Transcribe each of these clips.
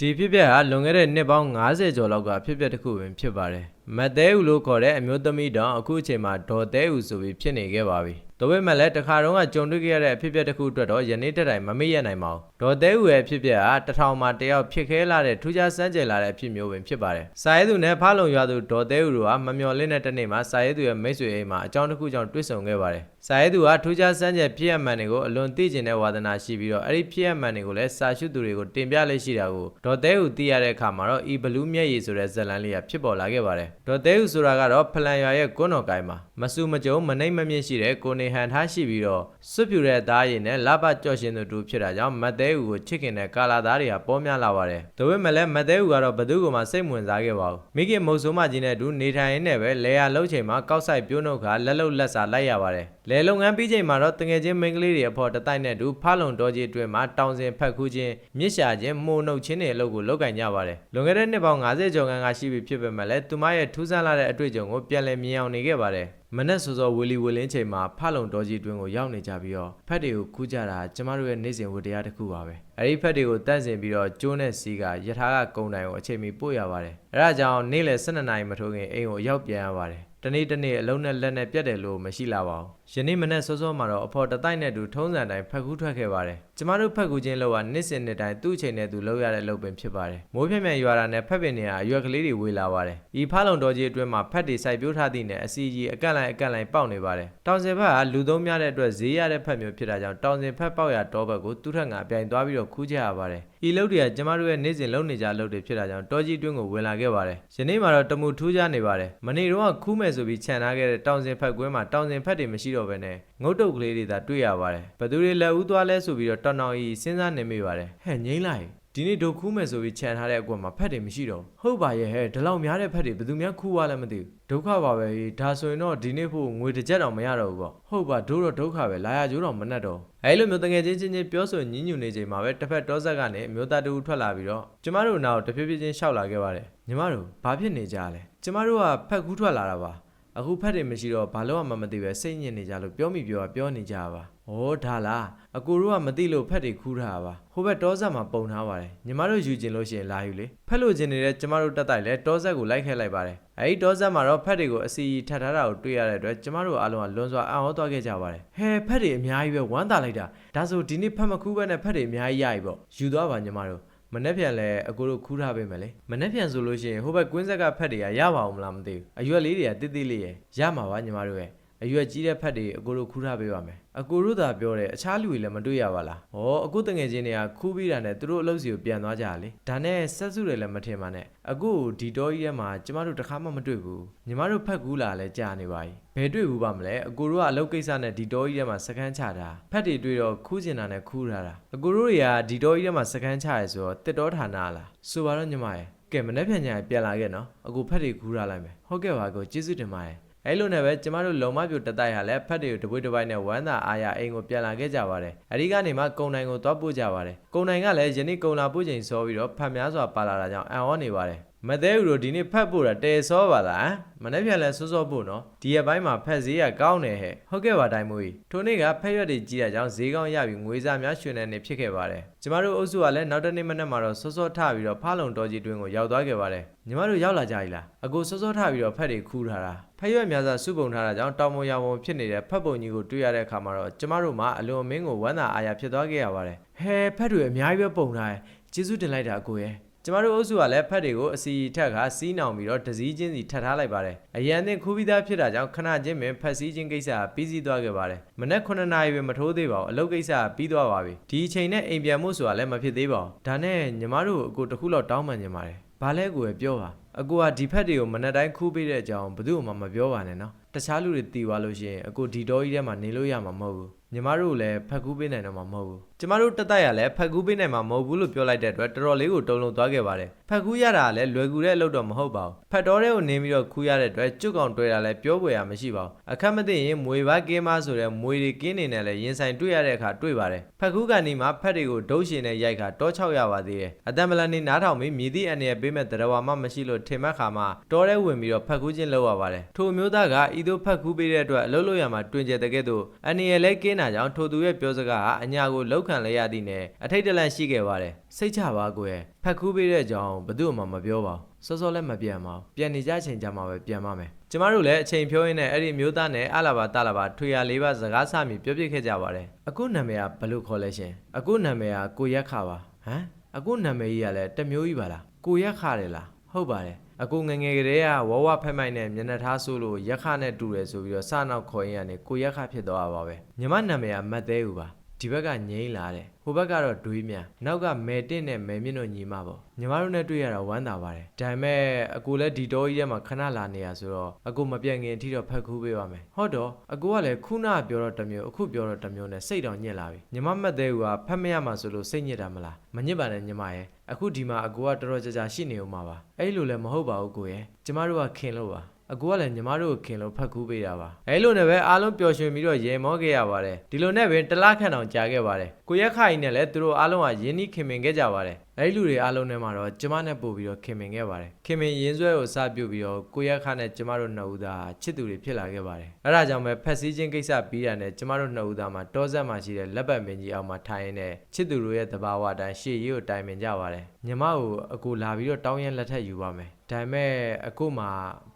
ဒီဖြစ်ပျက်ဟာလွန်ခဲ့တဲ့နှစ်ပေါင်း90ကျော်လောက်ကဖြစ်ပျက်တစ်ခုပင်ဖြစ်ပါတယ်မတ်သဲဦးလို့ခေါ်တဲ့အမျိုးသမီးတောင်အခုအချိန်မှာဒေါ်သဲဦးဆိုပြီးဖြစ်နေခဲ့ပါပြီ။ ဒါပေမဲ့လည်းတခါတုန်းကကြုံတွေ့ခဲ့ရတဲ့အဖြစ်အပျက်တစ်ခုအတွက်တော့ယနေ့တက်တိုင်မမေ့ရနိုင်ပါဘူး။ဒေါ်သဲဦးရဲ့အဖြစ်အပျက်ဟာတစ်ထောင်မှာတစ်ယောက်ဖြစ်ခဲလာတဲ့ထူးခြားစမ်းကြယ်လာတဲ့အဖြစ်မျိုးပင်ဖြစ်ပါတယ်။စာရေးသူနဲ့ဖားလုံရွာသူဒေါ်သဲဦးတို့ဟာမမျှော်လင့်တဲ့တစ်နေ့မှာစာရေးသူရဲ့မိတ်ဆွေအိမ်မှာအကြောင်းတစ်ခုကြောင့်တွေ့ဆုံခဲ့ပါတယ်။စာရေးသူကထူးခြားစမ်းကြယ်ဖြစ်ရမှန်တွေကိုအလွန်သိကျင်တဲ့ဝါသနာရှိပြီးတော့အဲ့ဒီဖြစ်ရမှန်တွေကိုလည်းစာရှုသူတွေကိုတင်ပြလေးရှိတာကိုဒေါ်သဲဦးသိရတဲ့အခါမှာတော့ဤဘလူးမျက်ရည်ဆိုတဲ့ဇာတ်လမ်းလေးကဖြစ်ပေါ်လာခဲ့ပါတယ်။ဒေါ်သဲဦးဆိုတာကတော့ဖလန်ရွာရဲ့ကွန်းတော်ကိုင်းမှာမဆူမကြုံမနှိမ့်မမြင့်ရှိတဲ့ကိုနေဟန်ထားရှိပြီးတော့စွတ်ပြူတဲ့သားရည်နဲ့လပကြော့ရှင်သူတူဖြစ်တာကြောင့်မတ်သဲဦးကိုချစ်ခင်တဲ့ကာလာသားတွေကပေါ်များလာပါတယ်။ဒါပေမဲ့လည်းမတ်သဲဦးကတော့ဘသူ့ကိုမှစိတ်ဝင်စားခဲ့ပါဘူး။မိခင်မုတ်ဆိုးမကြီးနဲ့အတူနေထိုင်ရင်းနဲ့ပဲလေယာလှုပ်ချိန်မှာကောက်ဆိုင်ပြိုးနှုတ်ခါလက်လုံလက်စာလိုက်ရပါတယ်။လေလုပ်ငန်းပြီးချိန်မှာတော့တငယ်ချင်းမိန်းကလေးတွေအဖို့တတိုက်နဲ့အတူဖားလုံတော်ကြီးအတွင်းမှာတောင်စင်ဖက်ခူးခြင်းမြစ်ရှာခြင်းမှုန်နှုတ်ခြင်းတွေအလုပ်ကိုလုပ်ကင်ကြပါတယ်။လွန်ခဲ့တဲ့နှစ်ပေါင်း90ကျော်ခန့်ကရှိပြီဖြစ်ပေမဲ့လည်းသူမရဲ့ထူးဆန်းလာတဲ့အတွေ့အကြုံကိုပြန်လည်မြင်အောင်နေခဲ့ပါတယ်။ မနက်စောစောဝီလီဝီလင်းချိန်မှာဖလုံတော်ကြီးတွင်းကိုရောက်နေကြပြီးတော့ဖက်တွေကိုခူးကြတာကျမတို့ရဲ့နေ့စဉ်ဝတ္တရားတစ်ခုပါပဲအဲဒီဖက်တွေကိုတန့်စင်ပြီးတော့ကျိုးနဲ့စီးကယထာကကုံတိုင်ကိုအချိန်မီပို့ရပါတယ်အဲဒါကြောင့်နေ့လယ်12နာရီမထိုးခင်အိမ်ကိုရောက်ပြန်ရပါတယ်တနေ့တနေ့အလုံးနဲ့လက်နဲ့ပြတ်တယ်လို့မရှိလာပါဘူးယနေ့မနက်စောစောမှာတော့အဖော်တတိုက်နဲ့တူထုံးစံတိုင်းဖက်ကူးထွက်ခဲ့ပါတယ် ကျမတို့ဖက်ကူးချင်းလောကနှစ်စဉ်နှစ်တိုင်းသူ့အချိန်နဲ့သူလောက်ရတဲ့လုပ်ပင်ဖြစ်ပါတယ်မိုးဖြန့်ဖြန့်ရွာတာနဲ့ဖက်ပင်တွေကအရွက်ကလေးတွေဝေလာပါတယ်ဤဖားလုံတော်ကြီးအတွင်းမှာဖက်တွေစိုက်ပျိုးထားသည့်နဲ့အစီကြီးအကန့်လိုက်အကန့်လိုက်ပေါက်နေပါတယ်တောင်စင်ဖက်ကလူသုံးများတဲ့အတွက်ဈေးရတဲ့ဖက်မျိုးဖြစ်တာကြောင့်တောင်စင်ဖက်ပေါက်ရတောဘက်ကိုသူ့ထက်ငါပြိုင်သွားပြီးတော့ခူးကြရပါတယ်ဤလုပ်တွေကကျမတို့ရဲ့နေ့စဉ်လုပ်နေကြလုပ်တွေဖြစ်တာကြောင့်တောကြီးတွင်းကိုဝင်လာခဲ့ပါတယ်ယနေ့မှာတော့တမှုထူးခြားနေပါတယ်မနေ့တော့ခူးမယ်ဆိုပြီးခြံထားခဲ့တဲ့တောင်စင်ဖက်ကွင်းမှာတောင်စင်ဖက်တွေမရှိတော့ဘဲနဲ့ ငုတ်တုတ်ကလေးတွေသာတွေ့ရပါတယ်ဘသူတွေလက်ဦးသွားလဲဆိုပြီးတော့တောင်တောင်ကြီးစဉ်းစားနေမိပါတယ်ဟဲ့ငိမ့်လိုက်ဒီနေ့ဒုခူးမယ်ဆိုပြီးခြံထားတဲ့အကွက်မှာဖက်တွေမရှိတော့ဘူးဟုတ်ပါရဲ့ဟဲ့ဒီလောက်များတဲ့ဖက်တွေဘယ်သူများခူးသွားလဲမသိဘူးဒုက္ခပါပဲဒါဆိုရင်တော့ဒီနေ့ဖို့ငွေတစ်ကြက်တောင်မရတော့ဘူးပေါ့ဟုတ်ပါတို့တော့ဒုက္ခပဲလာရကြိုးတော့မနှက်တော့အဲလိုမျိုးတငယ်ချင်းချင်းချင်းပြောဆိုညင်းညူနေချိန်မှာပဲတစ်ဖက်တောဆက်ကနေအမျိုးသားတူထွက်လာပြီးတော့ကျမတို့နောက်တဖြည်းဖြည်းချင်းရှောက်လာခဲ့ပါတယ်ညီမတို့ဘာဖြစ်နေကြလဲကျမတို့ကဖက်ကူးထွက်လာတာပါ အခုဖက်တွေမရှိတော့ဘာလို့မှမသိပဲစိတ်ညစ်နေကြလို့ပြောမိပြောပြောနေကြပါ။ဩဒါလားအကူတို့ကမသိလို့ဖက်တွေခူးထားတာပါ။ဟိုဘက်တောဆက်မှာပုံထားပါတယ်။ညီမတို့ယူကျင်လို့ရှိရင်လာယူလေ။ဖက်လို့ကျင်နေတဲ့ကျမတို့တက်တိုက်လဲတောဆက်ကိုလိုက်ခဲလိုက်ပါတယ်။အဲဒီတောဆက်မှာတော့ဖက်တွေကိုအစီထပ်ထားတာကိုတွေ့ရတဲ့အတွက်ကျမတို့အားလုံးကလွန်စွာအံ့ဩသွားခဲ့ကြပါတယ်။ဟဲဖက်တွေအများကြီးပဲဝမ်းသာလိုက်တာ။ဒါဆိုဒီနေ့ဖက်မခူးဘဲနဲ့ဖက်တွေအများကြီးရပြီပေါ့။ယူသွားပါညီမတို့။ မနှက်ပြန်လဲအကိုတို့ခူးထားပေးမယ်လေမနှက်ပြန်ဆိုလို့ရှိရင်ဟိုဘက်ကွင်းဆက်ကဖက်တွေကရပါအောင်မလားမသိဘူးအရွက်လေးတွေကတိတိလေးရရမှာပါညီမတို့ရဲ့အရွက်ကြီးတဲ့ဖက်တွေအကိုတို့ခူးထားပေးပါမယ်အကိုတို့သာပြောတယ်အခြားလူတွေလည်းမတွေ့ရပါလားဟောအခုတငယ်ချင်းတွေကခူးပြီးတာနဲ့သူတို့အလုပ်စီကိုပြန်သွားကြရလေဒါနဲ့ဆက်စုတွေလည်းမထင်ပါနဲ့အခုဒီတော့ကြီးထဲမှာကျမတို့တခါမှမတွေ့ဘူးညီမတို့ဖက်ကူးလာလဲကြာနေပါပြီ ဘယ်တွေ့ဘူးပါမလဲအကိုတို့ကအလုပ်ကိစ္စနဲ့ဒီတော့ကြီးထဲမှာစကန်းချတာဖက်တွေတွေ့တော့ခူးကျင်တာနဲ့ခူးထားတာအကိုတို့တွေကဒီတော့ကြီးထဲမှာစကန်းချရဲဆိုတော့တစ်တော်ဌာနလားဆိုပါတော့ညီမရဲ့ကဲမနေ့ပြန်ညာပြန်လာခဲ့နော်အခုဖက်တွေခူးထားလိုက်မယ်ဟုတ်ကဲ့ပါကိုကျေးဇူးတင်ပါတယ်အဲ့လိုနဲ့ပဲကျမတို့လုံမပြိုတတိုက်ဟာလည်းဖက်တွေကိုတပွေးတစ်ပိုင်းနဲ့ဝမ်းသာအားရအိမ်ကိုပြန်လာခဲ့ကြပါတယ်။အဲဒီကနေမှကုံနိုင်ကိုသွားပို့ကြပါတယ်။ကုံနိုင်ကလည်းယနေ့ကုံလာပို့ချိန်စောပြီးတော့ဖတ်များစွာပါလာတာကြောင့်အံ့ဩနေပါတယ်။ မသေးဘူးတို့ဒီနေ့ဖတ်ဖို့တာတဲစောပါလားမနေ့ပြန်လဲစောစောဖို့နော်ဒီရက်ပိုင်းမှာဖက်ဈေးကကောင်းတယ်ဟဲ့ဟုတ်ကဲ့ပါတိုင်းမူကြီးထိုနေ့ကဖက်ရွက်တွေကြီးတာကြောင့်ဈေးကောင်းရပြီးငွေစားများရွှင်တဲ့နေ့ဖြစ်ခဲ့ပါတယ်ကျမတို့အုပ်စုကလည်းနောက်တစ်နေ့မနေ့မှာတော့စောစောထပြီးတော့ဖားလုံတော်ကြီးတွင်းကိုရောက်သွားခဲ့ပါတယ်ညီမတို့ရောက်လာကြပြီလားအကိုစောစောထပြီးတော့ဖက်တွေခူးထားတာဖက်ရွက်များစွာစုပုံထားတာကြောင့်တောင်မရောင်ပုံဖြစ်နေတဲ့ဖက်ပုံကြီးကိုတွေ့ရတဲ့အခါမှာတော့ကျမတို့မှအလွန်အမင်းကိုဝမ်းသာအားရဖြစ်သွားခဲ့ရပါတယ်ဟဲဖက်တွေအများကြီးပဲပုံထားတယ်ကျေးဇူးတင်လိုက်တာအကိုရဲ့ ကျမတို့အုပ်စုကလည်းဖက်တွေကိုအစီထက်ကစီးနောင်ပြီးတော့ဒစည်းချင်းစီထပ်ထားလိုက်ပါတယ်။အရန်တင်ခူးပြီးသားဖြစ်တာကြောင့်ခဏချင်းပင်ဖက်စည်းချင်းကိစ္စကပြီးစီးသွားခဲ့ပါတယ်။မနက်9နာရီပဲမထိုးသေးပါဘူး။အလုပ်ကိစ္စကပြီးသွားပါပြီ။ဒီအချိန်နဲ့အိမ်ပြန်မှုဆိုတာလည်းမဖြစ်သေးပါဘူး။ဒါနဲ့ညီမတို့အကိုတစ်ခုလောက်တောင်းပန်နေပါတယ်။ဘာလဲကိုယ်ပြောပါ။အကိုကဒီဖက်တွေကိုမနက်တိုင်းခူးပေးတဲ့အကြောင်းဘယ်သူမှမပြောပါနဲ့နော်။တခြားလူတွေတီသွားလို့ရှိရင်အကိုဒီတော်ကြီးထဲမှာနေလို့ရမှာမဟုတ်ဘူး။ညီမတို့လည်းဖက်ကူးပေးနိုင်တော့မှာမဟုတ်ဘူး ကျမတို့တက်တက်ရလည်းဖက်ကူးပေးနိုင်မှာမဟုတ်ဘူးလို့ပြောလိုက်တဲ့အတွက်တော်တော်လေးကိုတုံလုံးသွားခဲ့ပါတယ်ဖက်ကူးရတာကလည်းလွယ်ကူတဲ့အလုပ်တော့မဟုတ်ပါဘူးဖက်တော်တဲ့ကိုနင်းပြီးတော့ခူးရတဲ့အတွက်ကျွတ်ကောင်တွေ့တာလည်းပြောပွေရမရှိပါဘူးအခက်မသိရင်မွေပါကင်းမဆိုတဲ့မွေတွေကင်းနေနဲ့လည်းရင်ဆိုင်တွေ့ရတဲ့အခါတွေ့ပါတယ်ဖက်ကူးကန်ဒီမှာဖက်တွေကိုဒုတ်ရှင်နဲ့ရိုက်ခါတောချောက်ရပါသေးတယ်အတံမလန်နေနားထောင်ပြီးမြည်သည့်အနေနဲ့ပေးမဲ့တရားဝါမှမရှိလို့ထင်မှတ်ခါမှတောထဲဝင်ပြီးတော့ဖက်ကူးချင်းလုပ်ရပါတယ်ထိုမျိုးသားကဤသို့ဖက်ကူးပေးတဲ့အတွက်အလုပ်လုပ်ရမှာတွင်ကျယ်တဲ့ကဲ့သို့အနေနဲ့လဲကင်းတာကြောင့်ထိုသူရဲ့ပြောစကားဟာအညာကိုလောက်ခံလဲရသည်နဲ့အထိတ်တလန့်ရှိခဲ့ပါတယ်စိတ်ချပါကိုရဲ့ဖက်ခူးပေးတဲ့အကြောင်းဘယ်သူမှမပြောပါဘူးစောစောလည်းမပြန်ပါဘူးပြန်နေကြချိန်ကြမှာပဲပြန်ပါမယ်ကျမတို့လည်းအချိန်ဖြိုးရင်းနဲ့အဲ့ဒီမျိုးသားနဲ့အလာဘာတလာဘာထွေရလေးပါစကားစမြပြောပြခဲ့ကြပါတယ်အခုနာမည်ကဘယ်လိုခေါ်လဲရှင်အခုနာမည်ကကိုရက်ခပါဟမ်အခုနာမည်ကြီးကလည်းတစ်မျိုးကြီးပါလားကိုရက်ခတယ်လားဟုတ်ပါတယ်အခုငယ်ငယ်ကလေးကဝဝဖက်မိုက်နဲ့မျက်နှာထားဆိုးလို့ရက်ခနဲ့တူတယ်ဆိုပြီးတော့စနောက်ခေါ်ရင်ကနေကိုရက်ခဖြစ်သွားတာပါပဲညီမနာမည်ကမတ်သေးဘူးပါ ဒီဘက်ကငိမ့်လာတယ်ဟိုဘက်ကတော့ဒွေးမြန်နောက်ကမဲတင့်နဲ့မဲမြင့်တို့ညီမပေါ့ညီမတို့နဲ့တွေ့ရတာဝမ်းသာပါတယ်ဒါပေမဲ့အကူလည်းဒီတော်ကြီးထဲမှာခဏလာနေရဆိုတော့အကူမပြတ်ငင်အထိတော့ဖက်ခူးပေးပါမယ်ဟုတ်တော့အကူကလည်းခုနကပြောတော့တစ်မျိုးအခုပြောတော့တစ်မျိုးနဲ့စိတ်တောင်ညစ်လာပြီညီမမတ်သေးဘူးကဖက်မရမှာဆိုလို့စိတ်ညစ်တာမလားမညစ်ပါနဲ့ညီမရဲ့အခုဒီမှာအကူကတော်တော်ကြာကြာရှိနေဦးမှာပါအဲ့လိုလည်းမဟုတ်ပါဘူးကိုရဲ့ကျမတို့ကခင်လို့ပါ အကူကလည်းညီမတို့ကိုခင်လို့ဖက်ကူးပေးတာပါအဲလိုနဲ့ပဲအားလုံးပျော်ရွှင်ပြီးတော့ရေမောခဲ့ရပါတယ်ဒီလိုနဲ့ပင်တစ်လခန့်တောင်ကြာခဲ့ပါတယ်ကိုရက်ခိုင်နဲ့လည်းသူတို့အားလုံးကယင်းနှီးခင်မင်ခဲ့ကြပါတယ် အဲဒီလူတွေအားလုံးနဲ့မှာတော့ကျမနဲ့ပို့ပြီးတော့ခင်မင်ခဲ့ပါတယ်ခင်မင်ရင်းဆွဲကိုစပြုတ်ပြီးတော့ကိုရက်ခနဲ့ကျမတို့နှစ်ဦးသားချစ်သူတွေဖြစ်လာခဲ့ပါတယ်အဲဒါကြောင့်ပဲဖက်စည်းခြင်းကိစ္စပြီးတာနဲ့ကျမတို့နှစ်ဦးသားမှာတောဆက်မှာရှိတဲ့လက်ပတ်မင်းကြီးအောင်မှာထိုင်ရင်းနဲ့ချစ်သူတို့ရဲ့သဘာဝအတိုင်းရှေ့ရေးကိုတိုင်ပင်ကြပါတယ်ညီမကိုအကူလာပြီးတော့တောင်းရင်လက်ထက်ယူပါမယ်ဒါပေမဲ့အခုမှ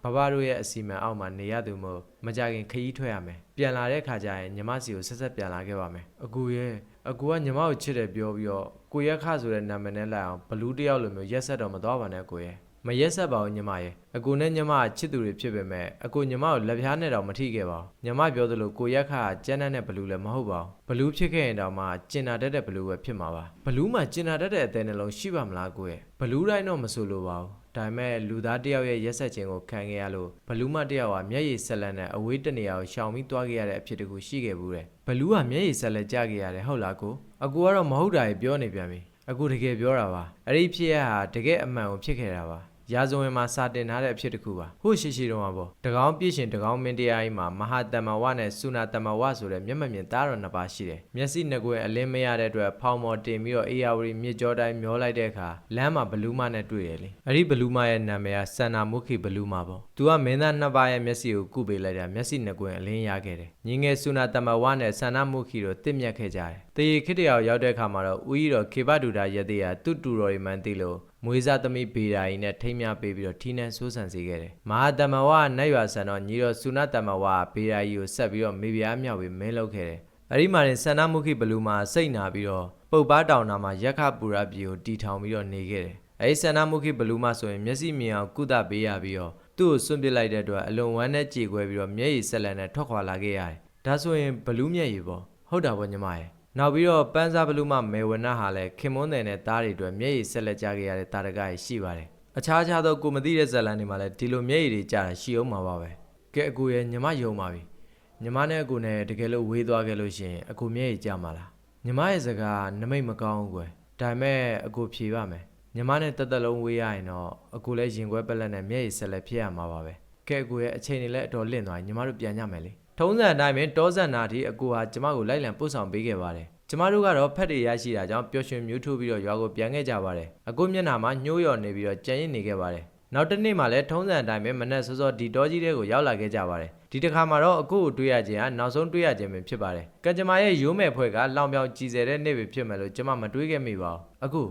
ဘဘတို့ရဲ့အစီအမံအောက်မှာနေရသူမို့မကြခင်ခရီးထွက်ရမယ်ပြန်လာတဲ့ခါကျရင်ညီမစီကိုဆက်ဆက်ပြန်လာခဲ့ပါမယ်အကူရဲ့ အကူကညီမကိုချစ်တယ်ပြောပြီးတော့ကိုရက်ခဆိုတဲ့နာမည်နဲ့လိုက်အောင်ဘလူးတယောက်လိုမျိုးရက်ဆက်တော့မသွားပါနဲ့ကိုရဲ့မရက်ဆက်ပါဘူးညီမရဲ့အကူနဲ့ညီမကချစ်သူတွေဖြစ်ပေမဲ့အကူညီမကိုလက်ပြားနဲ့တော့မထိခဲ့ပါဘူးညီမပြောသလိုကိုရက်ခကကျန်းတဲ့ဘလူးလည်းမဟုတ်ပါဘူးဘလူးဖြစ်ခဲ့ရင်တော့မှကျင်နာတတ်တဲ့ဘလူးပဲဖြစ်မှာပါဘလူးမှာကျင်နာတတ်တဲ့အသေးနှလုံးရှိပါမလားကိုရဲ့ဘလူးတိုင်းတော့မဆိုလိုပါဘူး ဒါပေမဲ့လူသားတစ်ယောက်ရဲ့ရက်ဆက်ခြင်းကိုခံခဲ့ရလို့ဘလူးမတစ်ယောက်ကမျက်ရည်ဆက်လက်နဲ့အဝေးတနေရာကိုရှောင်ပြီးသွားခဲ့ရတဲ့အဖြစ်တကူရှိခဲ့ဘူးတဲ့ဘလူးကမျက်ရည်ဆက်လက်ကြခဲ့ရတယ်ဟုတ်လားကိုအကူကတော့မဟုတ်တာကြီးပြောနေပြန်ပြီအခုတကယ်ပြောတာပါအဲ့ဒီဖြစ်ရဟာတကယ်အမှန်ကိုဖြစ်ခဲ့တာပါ ရာဇဝင်မှာစာတင်ထားတဲ့အဖြစ်တစ်ခုပါဟိုရှိရှိတော့မှာပေါ့တကောင်းပြည့်ရှင်တကောင်းမင်းတရားကြီးမှာမဟာတမ္မဝနဲ့စုနာတမ္မဝဆိုတဲ့မျက်မှန်မြင်သားတော်နှစ်ပါးရှိတယ်မျက်စိနှစ်ကွယ်အလင်းမရတဲ့အတွက်ဖောင်မော်တင်ပြီးတော့အေယာဝတီမြစ်ကြောတိုင်းမျောလိုက်တဲ့အခါလမ်းမှာဘလူးမနဲ့တွေ့ရလေအဲ့ဒီဘလူးမရဲ့နာမည်ကစန္နာမုခိဘလူးမပေါ့သူကမင်းသားနှစ်ပါးရဲ့မျက်စိကိုကုပေးလိုက်တာမျက်စိနှစ်ကွယ်အလင်းရခဲ့တယ်ညီငယ်စုနာတမ္မဝနဲ့စန္နာမုခိတို့တင့်မြတ်ခဲ့ကြတယ်တေရီခိတယောက်ရောက်တဲ့အခါမှာတော့ဦးကြီးတော်ခေပဒူတာရသေးရတူတူတော်ရီမှန်သိလို့ မွေးစားသမီးဘေဒါကြီးနဲ့ထိမ်းမြပေးပြီးတော့ထီးနှံဆိုးဆန်စေခဲ့တယ်။မဟာတမဝနတ်ရွာဆန်တော့ညီတော်စုနတမဝဘေဒါကြီးကိုဆက်ပြီးတော့မေပြားမြောက်ပြီးမဲလုပ်ခဲ့တယ်။အဲဒီမှာရင်ဆန္ဒမုခိဘလူမှာစိတ်နာပြီးတော့ပုတ်ပါတောင်နာမှာရက်ခပူရပြည်ကိုတီထောင်ပြီးတော့နေခဲ့တယ်။အဲဒီဆန္ဒမုခိဘလူမှာဆိုရင်မျက်စိမြင်အောင်ကုသပေးရပြီးတော့သူ့ကိုစွန့်ပစ်လိုက်တဲ့အတွက်အလွန်ဝမ်းနဲ့ကြေကွဲပြီးတော့မျက်ရည်ဆက်လက်နဲ့ထွက်ခွာလာခဲ့ရတယ်။ဒါဆိုရင်ဘလူမျက်ရည်ပေါ့ဟုတ်တာပေါ့ညီမရဲ့။ နောက်ပြီးတော့ပန်းစားဘလူးမမေဝနဟာလည်းခင်မွန်းတယ်နဲ့တားတွေအတွက်မျက်ရည်ဆက်လက်ကြခဲ့ရတဲ့တာရကကြီးရှိပါတယ်။အခြားအခြားသောကိုမသိတဲ့ဇာလန်တွေမှာလည်းဒီလိုမျက်ရည်တွေကြာတာရှိအောင်မှာပါပဲ။ကဲအကူရဲ့ညီမယုံပါပြီ။ညီမနဲ့အကူနဲ့တကယ်လို့ဝေးသွားခဲ့လို့ရှိရင်အကူမျက်ရည်ကြာမှာလား။ညီမရဲ့စကားနမိတ်မကောင်းဘူးကွယ်။ဒါပေမဲ့အကူဖြေပါမယ်။ညီမနဲ့တက်တက်လုံးဝေးရရင်တော့အကူလည်းရင်ခွဲပလက်နဲ့မျက်ရည်ဆက်လက်ဖြစ်ရမှာပါပဲ။ကဲအကူရဲ့အချိန်တွေလည်းအတော်လင့်သွားရင်ညီမတို့ပြန်ကြမယ်လေ။ ထုံးစံအတိုင်းပဲတောဆက်နာတီအကူဟာကျမကိုလိုက်လံပို့ဆောင်ပေးခဲ့ပါတယ်။ကျမတို့ကတော့ဖက်တွေရရှိတာကြောင့်ပျော်ရွှင်မြူးထုတ်ပြီးတော့ရွာကိုပြန်ခဲ့ကြပါတယ်။အကူမျက်နှာမှာညှိုးယော်နေပြီးတော့ကြံ့ရစ်နေခဲ့ပါတယ်။နောက်တစ်နေ့မှလည်းထုံးစံအတိုင်းပဲမနက်စောစောဒီတောကြီးတွေကိုရောက်လာခဲ့ကြပါတယ်။ဒီတစ်ခါမှာတော့အကူကိုတွေ့ရခြင်းကနောက်ဆုံးတွေ့ရခြင်းပဲဖြစ်ပါတယ်။ကံကြမ္မာရဲ့ရိုးမဲ့ဖွဲကလောင်ပြောင်ကြည်စဲတဲ့နေ့ပဲဖြစ်မယ်လို့ကျမမတွေးခဲ့မိပါဘူး။အကူ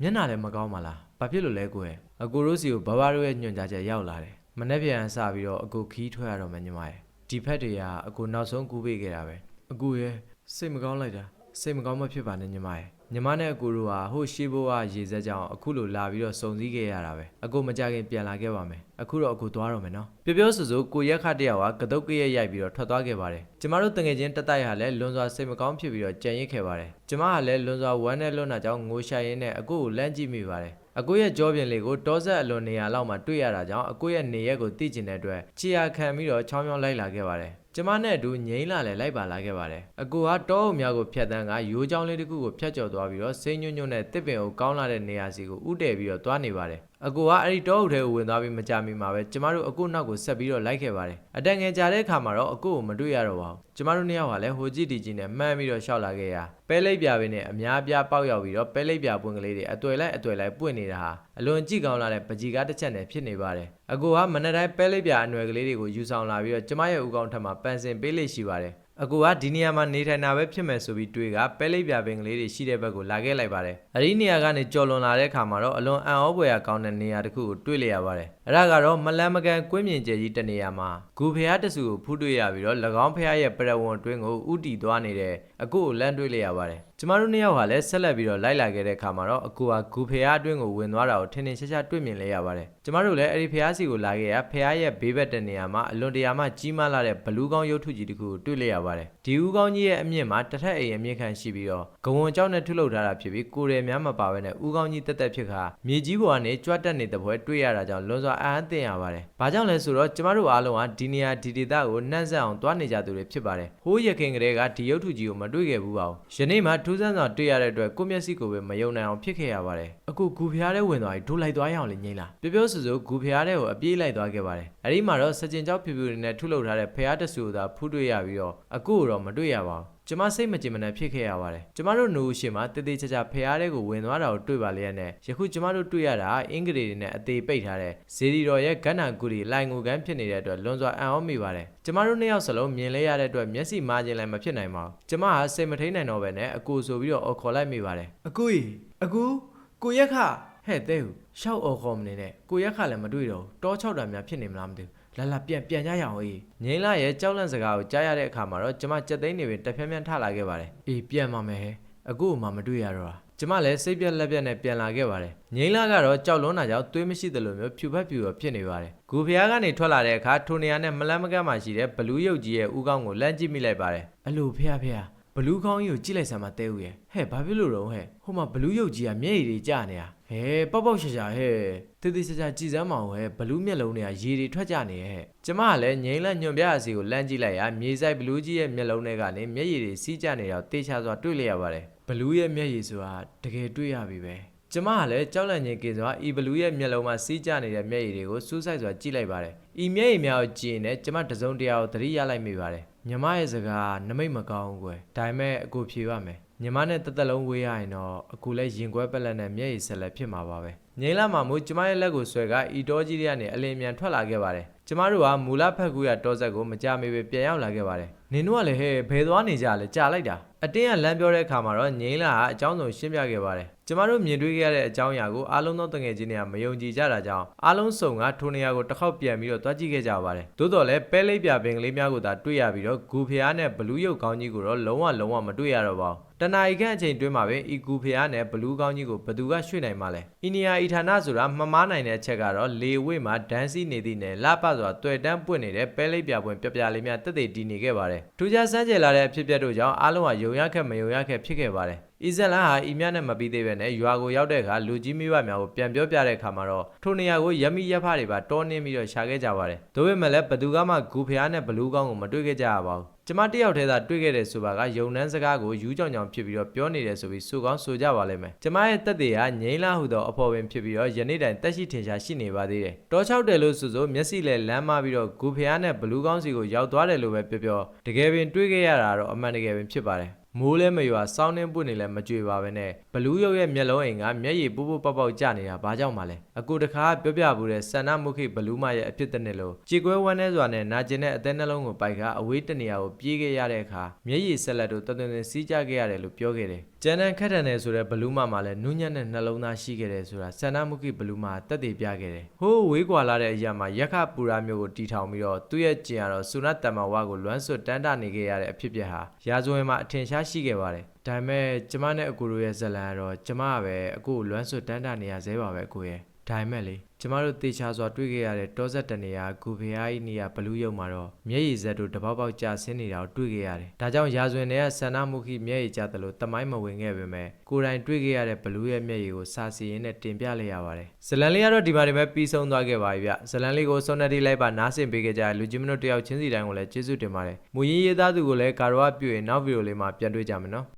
မျက်နှာလည်းမကောင်းပါလား။ဘာဖြစ်လို့လဲကိုရဲ့။အကူတို့စီကိုဘဘတို့ရဲ့ညွှန်ကြားချက်ရောက်လာတယ်။မနေ့ပြန်စပြီးတော့အကူခီးထွက်ရတော့မယ်ညီမရဲ့။ ဒီဖက်တွေကအကူနောက်ဆုံးကူပေးခဲ့တာပဲ။အကူရဲ့စိတ်မကောင်းလိုက်တာ။စိတ်မကောင်းမဖြစ်ပါနဲ့ညီမရဲ့ညီမနဲ့အကူတို့ဟာဟိုရှိဘိုးကရေစက်ကြောင်အခုလိုလာပြီးတော့စုံစည်းခဲ့ရတာပဲအကူမကြခင်ပြန်လာခဲ့ပါမယ်အခုတော့အကူသွားတော့မယ်နော်ပြောပြောဆိုဆိုကိုရက်ခတယောက်ကကတုတ်ကရက်ရိုက်ပြီးတော့ထွက်သွားခဲ့ပါတယ်ကျမတို့တငယ်ချင်းတက်တိုက်ဟာလည်းလွန်စွာစိတ်မကောင်းဖြစ်ပြီးတော့ကြံရစ်ခဲ့ပါတယ်ကျမကလည်းလွန်စွာဝမ်းနဲ့လွန်တာကြောင့်ငိုရှာရင်းနဲ့အကူကိုလမ်းကြည့်မိပါတယ် အကိုရဲ့ကြောပြင်လေးကိုတောဆက်အလွန်နေရာလောက်မှာတွေ့ရတာကြောင့်အကိုရဲ့နေရက်ကိုသိကျင်တဲ့အတွက်ခြေရခံပြီးတော့ချောင်းချောင်းလိုက်လာခဲ့ပါတယ်ကျမနဲ့အတူငိမ့်လာလဲလိုက်ပါလာခဲ့ပါတယ်အကူကတောအုပ်များကိုဖျက်တမ်းကရိုးချောင်းလေးတစ်ခုကိုဖျက်ကျော်သွားပြီးတော့စိမ့်ညွန့်ညွန့်နဲ့တစ်ပင်ကိုကောင်းလာတဲ့နေရာစီကိုဥတည်ပြီးတော့သွားနေပါတယ် အကူကအဲ့ဒီတောအုပ်ထဲကိုဝင်သွားပြီးမကြမီမှာပဲကျမတို့အကူနောက်ကိုဆက်ပြီးတော့လိုက်ခဲ့ပါတယ်အတန်ငယ်ကြာတဲ့အခါမှာတော့အကူကိုမတွေ့ရတော့ပါဘူးကျမတို့နှစ်ယောက်ကလည်းဟိုကြည့်ဒီကြည့်နဲ့မှန်းပြီးတော့ရှောက်လာခဲ့ရပဲလိပ်ပြပင်နဲ့အများပြားပေါက်ရောက်ပြီးတော့ပဲလိပ်ပြပွင့်ကလေးတွေအတွေ့လိုက်အတွေ့လိုက်ပွင့်နေတာဟာအလွန်ကြည့်ကောင်းလာတဲ့ပကြီးကားတစ်ချက်နဲ့ဖြစ်နေပါတယ်အကူကမနက်တိုင်းပဲလိပ်ပြအနွယ်ကလေးတွေကိုယူဆောင်လာပြီးတော့ကျမရဲ့ဥကောင်းထက်မှာပန်စင်ပေးလိရှိပါတယ် အကူကဒီနေရာမှာနေထိုင်တာပဲဖြစ်မယ်ဆိုပြီးတွေးကပဲလိပ်ပြပင်ကလေးတွေရှိတဲ့ဘက်ကိုလာခဲ့လိုက်ပါတယ်။အဲဒီနေရာကနေကြော်လွန်လာတဲ့အခါမှာတော့အလွန်အံ့ဩဖွယ်ရာကောင်းတဲ့နေရာတစ်ခုကိုတွေ့လျက်ရပါတယ်။အဲဒါကတော့မလန်းမကန်ကွင်းမြင့်ကျယ်ကြီးတစ်နေရာမှာဂူဖျားတဆူကိုဖူးတွေ့ရပြီးတော့၎င်းဖျားရဲ့ပရဝဏ်အတွင်းကိုဥတီသွားနေတဲ့အကူကိုလမ်းတွေ့လျက်ရပါတယ်။ ကျမတို့နှစ်ယောက်ဟာလည်းဆက်လက်ပြီးတော့လိုက်လာခဲ့တဲ့အခါမှာတော့အကူကဂူဖျားအတွင်းကိုဝင်သွားတာကိုထင်ထင်ရှားရှားတွေ့မြင်လေရပါတယ်။ကျမတို့လည်းအဲဒီဖျားစီကိုလာခဲ့ရဖျားရဲ့ဘေးဘက်တဲ့နေရာမှာအလွန်တရာမှကြီးမားလာတဲ့ဘလူးကောင်းရုပ်ထုကြီးတစ်ခုကိုတွေ့လျက်ရပါတယ်။ဒီဦးကောင်းကြီးရဲ့အမြင့်မှာတစ်ထက်အိမ်အမြင့်ခန့်ရှိပြီးတော့ဂဝံကြောက်နဲ့ထုလုပ်ထားတာဖြစ်ပြီးကိုယ်ရယ်များမပါဘဲနဲ့ဦးကောင်းကြီးတက်တက်ဖြစ်ခါမြေကြီးပေါ်ကနေကြွတ်တက်နေတဲ့ဘွဲတွေ့ရတာကြောင့်လွန်စွာအံ့အသင့်ရပါတယ်။ဘာကြောင့်လဲဆိုတော့ကျမတို့အားလုံးကဒီနေရာဒီဒေသကိုနှံ့ဆက်အောင်တွားနေကြသူတွေဖြစ်ပါတယ်။ဟိုးရခင်ကလေးကဒီရုပ်ထုကြီးကိုမတွေ့ခဲ့ဘူးပါဘူး။ယနေ့မှထူးဆန်းစွာတွေ့ရတဲ့အတွက်ကိုယ့်မျက်စိကိုပဲမယုံနိုင်အောင်ဖြစ်ခဲ့ရပါတယ်။အခုဂူဖျားထဲဝင်သွားပြီးဒိုးလိုက်သွားရအောင်လေငိမ့်လား။ပြောပြောဆိုဆိုဂူဖျားထဲကိုအပြေးလိုက်သွားခဲ့ပါတယ်။ အဲဒီမှာတော့စကြင်ကြောက်ဖြူဖြူတွေနဲ့ထုလုပ်ထားတဲ့ဖျားတဆူကိုသာဖူးတွေ့ရပြီးတော့အခုတော့မတွေ့ရပါဘူး။ကျမစိတ်မကြင်မနဲ့ဖြစ်ခဲ့ရပါတယ်။ကျမတို့နှုတ်ရှိမှတည်တည်ချာချာဖျားတဲ့ကိုဝင်သွားတာကိုတွေ့ပါလျက်နဲ့ယခုကျမတို့တွေ့ရတာအင်္ဂလိပ်တွေနဲ့အသေးပိတ်ထားတဲ့ဇေဒီတော်ရဲ့ကန္နာကူရီလိုင်ငူကန်းဖြစ်နေတဲ့အတွက်လွန်စွာအံ့ဩမိပါတယ်။ကျမတို့နှစ်ယောက်စလုံးမြင်လဲရတဲ့အတွက်မျက်စိမားခြင်းလည်းမဖြစ်နိုင်ပါဘူး။ကျမဟာစိတ်မထိန်နိုင်တော့ပဲနဲ့အကူဆိုပြီးတော့အော်ခေါ်လိုက်မိပါတယ်။အကူကြီးအကူကိုရက်ခ ဟဲ့တဲ့ဟုရှောက်အော်ခေါ်မနေနဲ့ကိုရက်ခလည်းမတွေ့တော့ဘူးတောချောက်တာများဖြစ်နေမလားမသိဘူး။လာလာပြန်ပြန်ကြရအောင်အေးငိမ့်လာရဲ့ကြောက်လန့်စကားကိုကြားရတဲ့အခါမှာတော့ကျမကြက်သိန်းနေပင်တစ်ဖြန်းဖြန်းထလာခဲ့ပါတယ်အေးပြန်ပါမယ်ဟဲ့အခုမှမတွေ့ရတော့တာကျမလည်းစိတ်ပြက်လက်ပြက်နဲ့ပြန်လာခဲ့ပါတယ်ငိမ့်လာကတော့ကြောက်လွန်းတာကြောင့်သွေးမရှိသလိုမျိုးဖြူဖက်ဖြူရောဖြစ်နေပါတယ်ဂူဖျားကနေထွက်လာတဲ့အခါထိုနေရာနဲ့မလန်းမကန့်မှရှိတဲ့ဘလူးရုပ်ကြီးရဲ့ဥကောင်းကိုလမ်းကြည့်မိလိုက်ပါတယ်အလိုဖျားဖျားဘလူးကောင်းကြီးကိုကြည့်လိုက်စမ်းမတဲဦးရဲ့ဟဲ့ဘာဖြစ်လို့တော့ဟဲ့ဟိုမှာဘလူးရုပ်ကြီးကမျက်ရည်တွေကျနေတာ ဟဲ့ပေါက်ပေါက်ရှာရှာဟဲ့တေးသေးချာချာကြည်စမ်းမအောင်ဟဲ့ဘလူးမျက်လုံးတွေကရေတွေထွက်ကြနေရဲ့ဟဲ့ကျမကလည်းငိမ့်လက်ညွန်ပြအစီကိုလမ်းကြည့်လိုက်ရမြေဆိုင်ဘလူးကြီးရဲ့မျက်လုံးတွေကနေမျက်ရည်တွေစီးကျနေတော့တေးချစွာတွေ့လိုက်ရပါတယ်ဘလူးရဲ့မျက်ရည်ဆိုတာတကယ်တွေ့ရပြီပဲကျမကလည်းကြောက်လန့်ခြင်းကင်းစွာဤဘလူးရဲ့မျက်လုံးမှာစီးကျနေတဲ့မျက်ရည်တွေကိုစူးစိုက်စွာကြည့်လိုက်ပါတယ်ဤမျက်ရည်များကိုကြည့်ရင်ကျမတစုံတရာကိုသတိရလိုက်မိပါတယ် ညီမရဲ့စကားနမိတ်မကောင်းဘူးကွယ်ဒါပေမဲ့အကူဖြေပါမယ်ညီမနဲ့တက်တက်လုံးဝေးရရင်တော့အခုလဲရင်ကွဲပက်လက်နဲ့မျက်ရည်ဆက်လက်ဖြစ်မှာပါပဲငိမ့်လာမှမို့ကျမရဲ့လက်ကိုဆွဲကဤတော်ကြီးတွေကနေအလင်းမြန်ထွက်လာခဲ့ပါတယ်ကျမတို့ကမူလဖက်ကူရတောဆက်ကိုမကြမေပဲပြန်ရောက်လာခဲ့ပါတယ်နင်တို့ကလည်းဟဲ့ဘယ်သွားနေကြလဲကြာလိုက်တာအတင်းကလမ်းပြောတဲ့အခါမှာတော့ငိမ့်လာကအကြောင်းစုံရှင်းပြခဲ့ပါတယ် ကျမတို့မြင်တွေ့ခဲ့ရတဲ့အကြောင်းအရာကိုအားလုံးသောတငယ်ချင်းတွေကမယုံကြည်ကြတာကြောင့်အားလုံးစုံကထိုနေရာကိုတစ်ခေါက်ပြန်ပြီးတော့တွားကြည့်ခဲ့ကြပါတယ်သို့တော်လည်းပဲလိပ်ပြပင်ကလေးများကိုသာတွေ့ရပြီးတော့ဂူဖျားနဲ့ဘလူးရုပ်ကောင်းကြီးကိုတော့လုံးဝလုံးဝမတွေ့ရတော့ပါဘူးတနာရီခန့်အချိန်တွင်းမှာပဲဤကူဖျားနဲ့ဘလူးကောင်းကြီးကိုဘသူကရွှေ့နိုင်မှာလဲ။ဤနေရာဤဌာနဆိုတာမမားနိုင်တဲ့အချက်ကတော့လေဝိမှာဒန်းစီနေသည့်နဲ့လပစွာတွေ့တန်းပွင့်နေတဲ့ပဲလိပ်ပြပွင့်ပြပြလေးများတက်တည်တည်နေခဲ့ပါတယ်။ထူးခြားစမ်းကြယ်လာတဲ့အဖြစ်အပျက်တို့ကြောင့်အားလုံးကယုံရခက်မယုံရခက်ဖြစ်ခဲ့ပါတယ်။ ဤဇက်လန်ဟာဤမြနဲ့မပြီးသေးပဲနဲ့ရွာကိုရောက်တဲ့အခါလူကြီးမိဘများကိုပြန်ပြောပြတဲ့အခါမှာတော့ထိုနေရာကိုရမိရက်ဖတွေပါတောင်းနှင်းပြီးတော့ရှာခဲ့ကြပါတယ်။ဒါပေမဲ့လည်းဘသူကမှဂူဖျားနဲ့ဘလူးကောင်းကိုမတွေ့ခဲ့ကြရပါဘူး။ကျမတယောက်တည်းသာတွေ့ခဲ့တဲ့ဆိုပါကယုံနှန်းစကားကိုယူးကြောင်ကြောင်ဖြစ်ပြီးတော့ပြောနေတယ်ဆိုပြီးဆိုကောင်းဆိုကြပါလိမ့်မယ်။ကျမရဲ့တက်တွေကငိမ့်လာဟုသောအဖော်ပင်ဖြစ်ပြီးတော့ယနေ့တိုင်တက်ရှိထင်ရှားရှိနေပါသေးတယ်။တောချောက်တယ်လို့ဆိုဆိုမျက်စိလဲလမ်းမပြီးတော့ဂူဖျားနဲ့ဘလူးကောင်းစီကိုရောက်သွားတယ်လို့ပဲပြောပြောတကယ်ပင်တွေ့ခဲ့ရတာတော့အမှန်တကယ်ပင်ဖြစ်ပါတယ်။ မိုးလဲမရွာစောင်းနှင်းပွနေလဲမကြွေပါပဲနဲ့ဘလူးရုပ်ရဲ့မျက်လုံးအိမ်ကမျက်ရည်ပူပူပေါက်ပေါက်ကျနေတာဘာကြောင့်မှလဲအခုတခါပြောပြဘူးတဲ့ဆန္ဒမုခိဘလူးမရဲ့အဖြစ်တဲ့နှစ်လို့ကြေကွဲဝမ်းနေစွာနဲ့နာကျင်တဲ့အသက်နှလုံးကိုပိုက်ကအဝေးတနေရာကိုပြေးခဲ့ရတဲ့အခါမျက်ရည်ဆက်လက်တို့တသွင်သွင်စီးကြခဲ့ရတယ်လို့ပြောခဲ့တယ်ကျန်တဲ့ခက်ထန်တယ်ဆိုတဲ့ဘလူးမမှာလည်းနူးညံ့တဲ့နှလုံးသားရှိခဲ့တယ်ဆိုတာဆန္ဒမုခိဘလူးမတက်တည်ပြခဲ့တယ်ဟိုးဝေးကွာလာတဲ့အရာမှာရက်ခပူရာမျိုးကိုတီထောင်ပြီးတော့သူ့ရဲ့ကျင်ရတော့ဆုနတ်တမ္မဝါကိုလွမ်းဆွတ်တန်းတနေခဲ့ရတဲ့အဖြစ်ပြက်ဟာရာဇဝင်မှာအထင်ရှားရှိခဲ့ပါတယ်ဒါပေမဲ့ကျမနဲ့အကူတို့ရဲ့ဇက်လန်ကတော့ကျမကပဲအကူကိုလွမ်းဆွတ်တန်းတနေရသေးပါပဲအကိုရဲ့ ဒါပေမဲ့လေကျမတို့တေချာစွာတွေ့ခဲ့ရတဲ့တောဆက်တနေရာဂူဖျားဤနေရာဘလူးရုံမှာတော့မျက်ရည်စက်တို့တပေါက်ပေါက်ကျဆင်းနေတာကိုတွေ့ခဲ့ရတယ်။ဒါကြောင့်ရာဇဝင်တွေကဆန္ဒမှုခိမျက်ရည်ကျသလိုတမိုင်းမဝင်ခဲ့ပေမဲ့ကိုယ်တိုင်တွေ့ခဲ့ရတဲ့ဘလူးရဲ့မျက်ရည်ကိုစာစီရင်နဲ့တင်ပြလိုက်ရပါတယ်။ဇလန်လေးကတော့ဒီမှာဒီမဲ့ပြီးဆုံးသွားခဲ့ပါပြီဗျ။ဇလန်လေးကိုစုံနေတိလိုက်ပါနားဆင်ပေးခဲ့ကြတဲ့လူကြီးမတို့တယောက်ချင်းစီတိုင်းကိုလည်းကျေးဇူးတင်ပါတယ်။မူရင်းရေးသားသူကိုလည်းကာရောပြုရင်နောက်ဗီဒီယိုလေးမှာပြန်တွေ့ကြမယ်နော်။